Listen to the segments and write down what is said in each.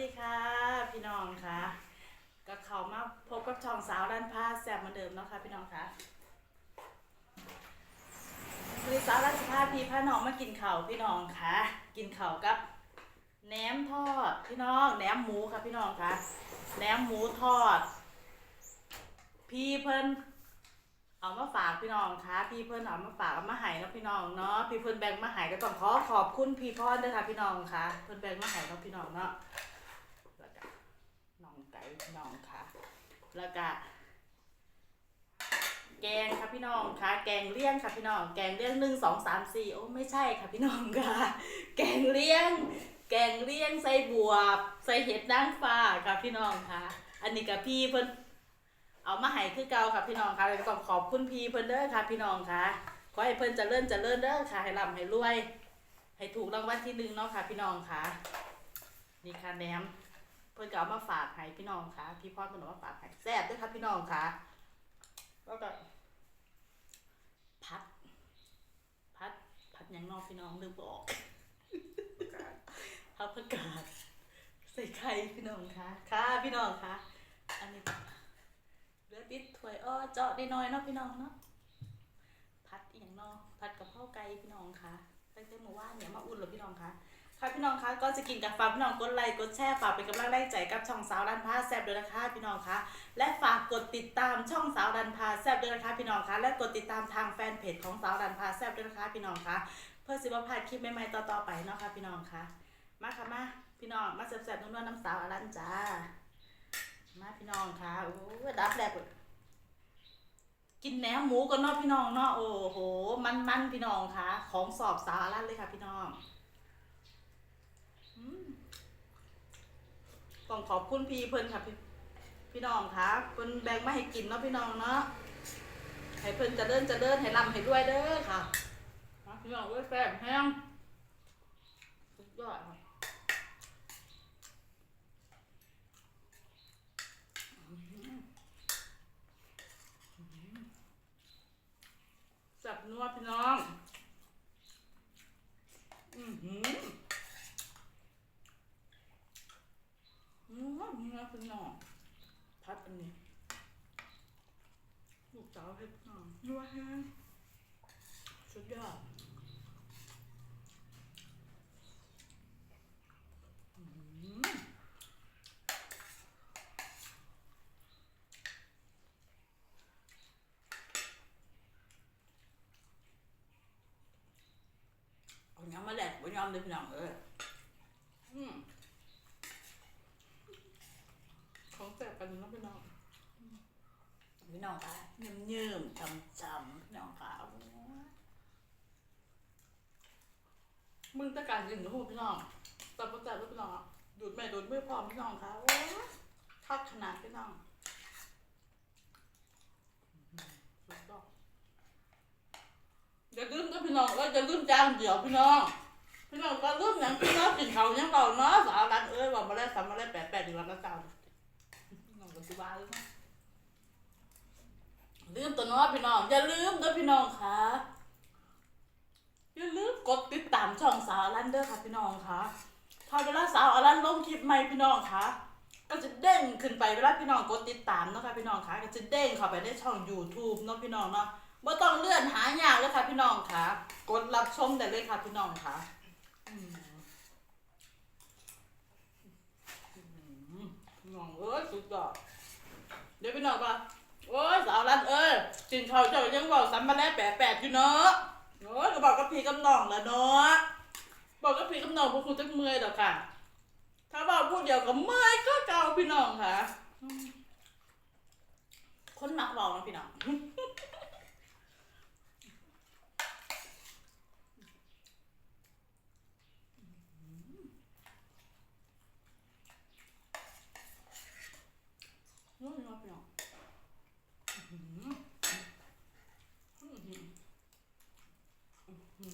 ดีค่ะ พี่น้องค่ะก็เขามาพบกับช่องสาวด้านผ้าแซ่บเหมือนเดิมเนาะค่ะพี่น้องค่ะวันนี้สาวด้านผ้าพี่พาน้องมากินข้าพี่น้องค่ะ กินข้ากับแหนมทอดพี่น้องแหนมหมูค่ะพี่น้องค่ะแหนมหมูทอด พี่เพิ่นเอามาฝากพี่น้องค่ะพี่เพิ่นเอามาฝากเอามาให้เนาะพี่น้องเนาะพี่เพิ่นแบ่งมาให้ก็ต้องขอขอบคุณพี่พรด้วยค่ะพี่น้องค่ะ เพิ่นแบ่งมาให้เนาะพี่น้องเนาะ ไก่พี่น้องค่ะ แล้วก็แกงค่ะพี่น้องค่ะ แกงเลี่ยงค่ะพี่น้อง แกงเลี่ยงหนึ่งสองสามสี่โอ้ไม่ใช่ค่ะพี่น้องค่ะ แกงเลี่ยง แกงเลี่ยงใส่บวบ ใส่เห็ดนางฟ้าค่ะพี่น้องค่ะ อันนี้กับพี่เพิ่นเอามาให้คือเก่าค่ะพี่น้องค่ะแล้วก็ต้องขอบคุณพี่เพิ่นเด้อค่ะ พี่น้องค่ะขอให้เพิ่นเจริญเจริญเด้อค่ะ ให้ร่ำให้รวย ให้ถูกรางวัลที่หนึ่งเนาะค่ะ พี่น้องค่ะ นี่ค่ะแหนม เพิ่นก็เอามาฝากให้พี่น้องค่ะพี่พ่อเพิ่นเอามาฝากให้แซ่บเด้วยค่ะพี่น้องค่ะ แล้วก็พัด พัด พัดหยังเนอกพี่น้องลืมบอกพับประกาศใส่ไข่พี่น้องค่ะค่ะพี่น้องค่ะ อันนี้เหลือติดถ้วยอ้อเจาะได้น้อยๆเนาะพี่น้องเนาะพัดอหย่างเนอพัดกับข้าวไก่พี่น้องค่ะตั้งแต่เมื่อวานเนี่ยมาอุ่นแล้วพี่น้องค่ะ ค่ะพี่น้องคะก็จะกินกับฝากพี่น้องกดไลค์กดแชร์ฝากเป็นกำลังแรงใจกับช่องสาวดันพาแซบด้วยนะคะพี่น้องคะและฝากกดติดตามช่องสาวดันพาแซบด้วยนะคะพี่น้องคะและกดติดตามทางแฟนเพจของสาวดันพาแซบด้วยนะคะพี่น้องคะเพื่อสิบพลาดคลิปใหม่ๆต่อๆไปเนาะค่ะพี่น้องคะมาค่ะมาพี่น้องมาแซบๆนุ่นๆน้ำสาวอลันจ้ามาพี่น้องคะโอ้ดับแรกเลยกินแหนมหมูกันเนาะพี่น้องเนาะโอ้โหมันๆพี่น้องคะของสอบสาวอลันเลยค่ะพี่น้อง ต้องขอบคุณพี่เพิ่นค่ะพี่พี่น้องค่ะเพิ่นแบ่งมาให้กินเนาะพี่น้องเนาะให้เพิ่นจะเดินจะเดินให้ร่ำให้ด้วยเด้อค่ะพี่น้องเอ้ยแซ่บแห้งสุดยอดค่ะสับนัวพี่น้อง อือหือ นัวนัวพี่น้องพัดอันนี้ลูกสาวเฮ็ดน้องนัวแฮงสุดยอดอื้อหือเอาย้ำมาแหลกบ่ยอมเลยพี่น้องเอ้ยอืม ของแสบกันเนาะพี่น้องพี่น้องค่ะเยิ่มเยิ่มๆช้ำช้ำๆพี่น้องค่ะโอ้ยมึงตะการยิงหนูพี่น้องแต่ประจัดพี่น้องดูดแม่ดูดไม่พร้อมพี่น้องค่ะโอ้ยทักขนาดพี่น้องอื้อหือสุดยอดอย่าลืมนะพี่น้องเอ้ยอย่าลืมจางเดี่ยวพี่น้องพี่น้องก็ลืมอย่างพี่น้องกินเขาวยังเก่าเนาะสาวรันเอ้ยว่ามาแล้วสามมาแล้วแปดแปดดีวันละเก้าพี่น้องก็ สิว่าลืมตัวน้อยพี่น้อง อย่าลืมด้วยพี่น้องค่ะอย่าลืมกดติดตามช่องสาวอลันเดอร์ค่ะพี่น้องค่ะถ้าเวลาสาวอลันลงคลิปใหม่พี่น้องค่ะก็จะเด้งขึ้นไปเวลาพี่น้องกดติดตามเนาะค่ะพี่น้องค่ะก็จะเด้งเข้าไปในช่อง YouTube เนาะพี่น้องเนาะไม่ต้องเลื่อนหายากเลยค่ะพี่น้องค่ะ กดรับชมได้เลยค่ะพี่น้องค่ะอืมอืมพี่น้องเอ้ยสุดยอด เดี๋ยวพี่น้องว่าโอ้ยสาวรันเอ้ยจินเขาเจ้ายังบอกซ้ำมาแล้วแปดแปดอยู่เนาะโอ้ยก็บอกกับพี่กับน้องแล้วเนาะบอกกับพี่กับน้องพวกคุณจะเมื่อยดอกค่ะ ถ้าบอกพูดเดียวก็เมื่อยก็เก่าพี่น้องค่ะ คนมักบอกนะพี่น้อง กับ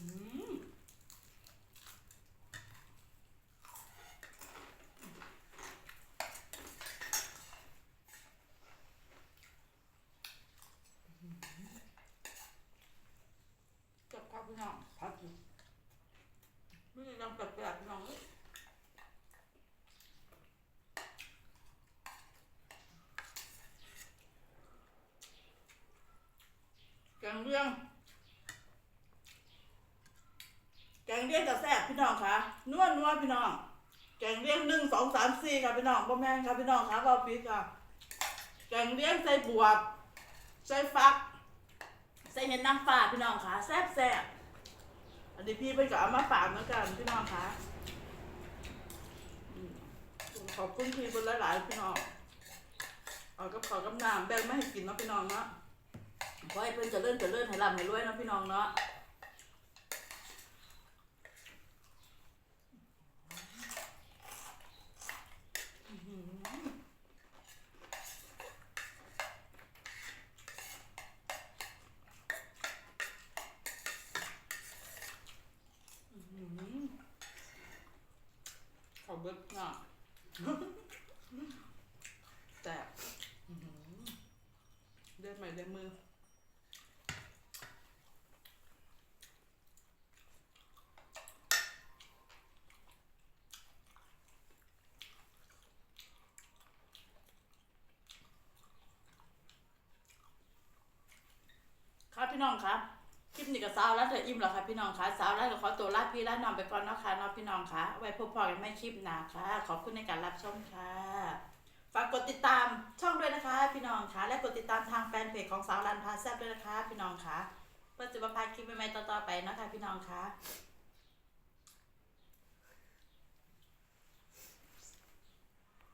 ครับพี่น้องพักอยู่ไม่ได้องแปบแบบน้องเลยงเรื่อง งเลี่ยงกับแซ่บพี่น้องค่ะนัวนัวพี่น้อง แกงเลี่ยงหนึ่งสองสามสี่ค่ะพี่น้องบ่แม่นค่ะพี่น้องค่ะบ่ผิดค่ะ แกงเลี่ยงใส่บวบใส่ฟัก ใส่เห็ดนางฟ้าพี่น้องค่ะแซ่บแซ่บอันนี้พี่เพิ่นก็เอามาฝากเหมือนกันพี่น้องค่ะขอบคุณพี่เพิ่นหลายๆพี่น้องเอากับข้าวกับน้ำแบ่งมาให้กินเนาะพี่น้องเนาะขอให้เพิ่นเจะเลื่อนจะเลื่อนให้ร่ำให้รวยเนาะพี่น้องเนาะ ขอ เบิกหน่อยแต่อื้อหือเลือดใหม่เลือดมือครับพี่น้องครับ คลิปนี้กับสาวแล้วเธออิ่มแล้วค่ะพี่น้องคะสาวแล้วก็ขอตัวลาพี่ลานอนไปก่อนนะค่ะนอนพี่น้องคะไว้พบพอกันไม่คลิปหน้าค่ะ ขอบคุณในการรับชมค่ะ ฝากกดติดตามช่องด้วยนะคะ พี่น้องคะและกดติดตามทางแฟนเพจของสาวรันพาแซบด้วยนะคะ พี่น้องคะเพื่อจะมาพาคลิปใหม่ๆต่อๆไปนะคะพี่น้องคะ